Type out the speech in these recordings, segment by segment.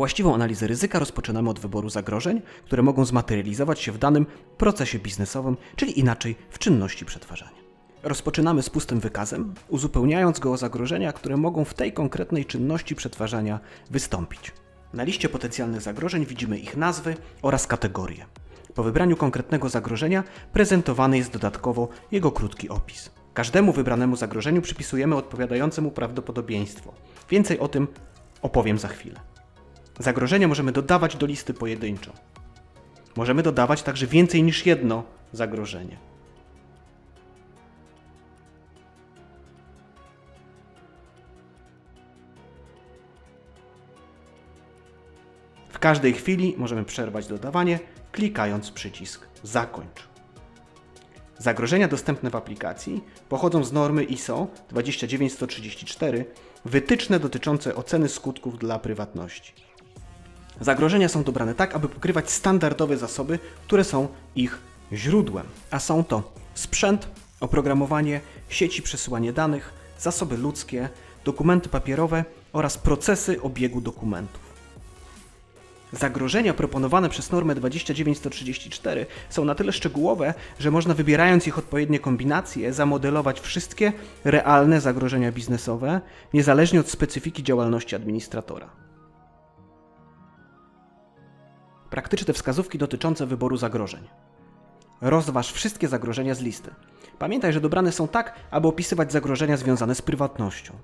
Właściwą analizę ryzyka rozpoczynamy od wyboru zagrożeń, które mogą zmaterializować się w danym procesie biznesowym, czyli inaczej w czynności przetwarzania. Rozpoczynamy z pustym wykazem, uzupełniając go o zagrożenia, które mogą w tej konkretnej czynności przetwarzania wystąpić. Na liście potencjalnych zagrożeń widzimy ich nazwy oraz kategorie. Po wybraniu konkretnego zagrożenia prezentowany jest dodatkowo jego krótki opis. Każdemu wybranemu zagrożeniu przypisujemy odpowiadające mu prawdopodobieństwo. Więcej o tym opowiem za chwilę. Zagrożenia możemy dodawać do listy pojedynczo. Możemy dodawać także więcej niż jedno zagrożenie. W każdej chwili możemy przerwać dodawanie, klikając przycisk Zakończ. Zagrożenia dostępne w aplikacji pochodzą z normy ISO 29134, wytyczne dotyczące oceny skutków dla prywatności. Zagrożenia są dobrane tak, aby pokrywać standardowe zasoby, które są ich źródłem, a są to sprzęt, oprogramowanie, sieci przesyłania danych, zasoby ludzkie, dokumenty papierowe oraz procesy obiegu dokumentów. Zagrożenia proponowane przez normę 29134 są na tyle szczegółowe, że można wybierając ich odpowiednie kombinacje zamodelować wszystkie realne zagrożenia biznesowe, niezależnie od specyfiki działalności administratora. Praktyczne wskazówki dotyczące wyboru zagrożeń. Rozważ wszystkie zagrożenia z listy. Pamiętaj, że dobrane są tak, aby opisywać zagrożenia związane z prywatnością.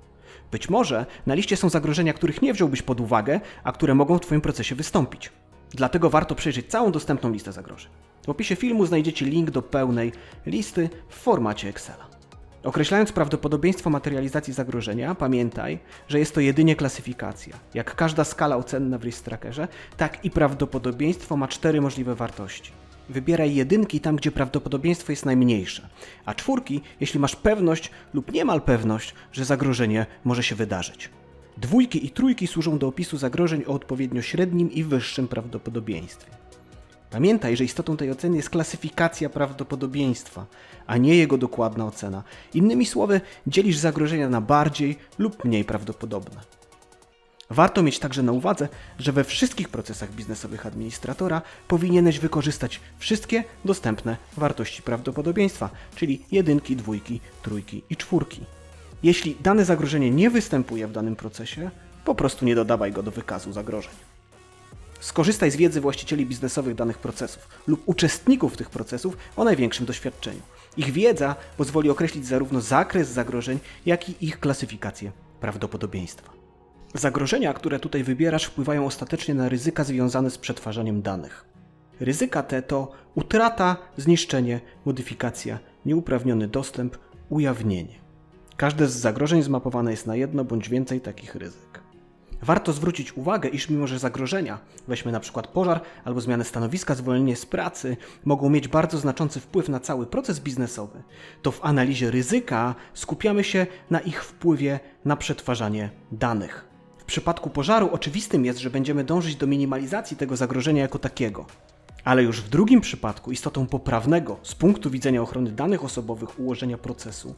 Być może na liście są zagrożenia, których nie wziąłbyś pod uwagę, a które mogą w Twoim procesie wystąpić. Dlatego warto przejrzeć całą dostępną listę zagrożeń. W opisie filmu znajdziecie link do pełnej listy w formacie Excela. Określając prawdopodobieństwo materializacji zagrożenia, pamiętaj, że jest to jedynie klasyfikacja. Jak każda skala ocenna w Risk Trackerze, tak i prawdopodobieństwo ma cztery możliwe wartości. Wybieraj jedynki tam, gdzie prawdopodobieństwo jest najmniejsze, a czwórki, jeśli masz pewność lub niemal pewność, że zagrożenie może się wydarzyć. Dwójki i trójki służą do opisu zagrożeń o odpowiednio średnim i wyższym prawdopodobieństwie. Pamiętaj, że istotą tej oceny jest klasyfikacja prawdopodobieństwa, a nie jego dokładna ocena. Innymi słowy, dzielisz zagrożenia na bardziej lub mniej prawdopodobne. Warto mieć także na uwadze, że we wszystkich procesach biznesowych administratora powinieneś wykorzystać wszystkie dostępne wartości prawdopodobieństwa, czyli jedynki, dwójki, trójki i czwórki. Jeśli dane zagrożenie nie występuje w danym procesie, po prostu nie dodawaj go do wykazu zagrożeń. Skorzystaj z wiedzy właścicieli biznesowych danych procesów lub uczestników tych procesów o największym doświadczeniu. Ich wiedza pozwoli określić zarówno zakres zagrożeń, jak i ich klasyfikację prawdopodobieństwa. Zagrożenia, które tutaj wybierasz, wpływają ostatecznie na ryzyka związane z przetwarzaniem danych. Ryzyka te to utrata, zniszczenie, modyfikacja, nieuprawniony dostęp, ujawnienie. Każde z zagrożeń zmapowane jest na jedno bądź więcej takich ryzyk. Warto zwrócić uwagę, iż mimo że zagrożenia, weźmy na przykład pożar albo zmianę stanowiska, zwolnienie z pracy, mogą mieć bardzo znaczący wpływ na cały proces biznesowy, to w analizie ryzyka skupiamy się na ich wpływie na przetwarzanie danych. W przypadku pożaru oczywistym jest, że będziemy dążyć do minimalizacji tego zagrożenia jako takiego. Ale już w drugim przypadku istotą poprawnego z punktu widzenia ochrony danych osobowych ułożenia procesu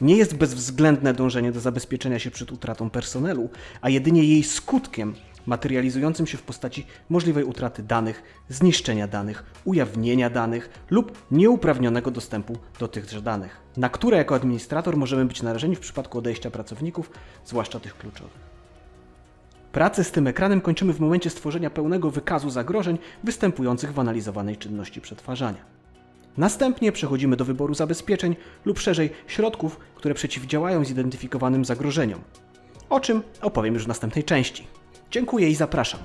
nie jest bezwzględne dążenie do zabezpieczenia się przed utratą personelu, a jedynie jej skutkiem materializującym się w postaci możliwej utraty danych, zniszczenia danych, ujawnienia danych lub nieuprawnionego dostępu do tychże danych, na które jako administrator możemy być narażeni w przypadku odejścia pracowników, zwłaszcza tych kluczowych. Pracę z tym ekranem kończymy w momencie stworzenia pełnego wykazu zagrożeń występujących w analizowanej czynności przetwarzania. Następnie przechodzimy do wyboru zabezpieczeń lub szerzej środków, które przeciwdziałają zidentyfikowanym zagrożeniom. O czym opowiem już w następnej części. Dziękuję i zapraszam.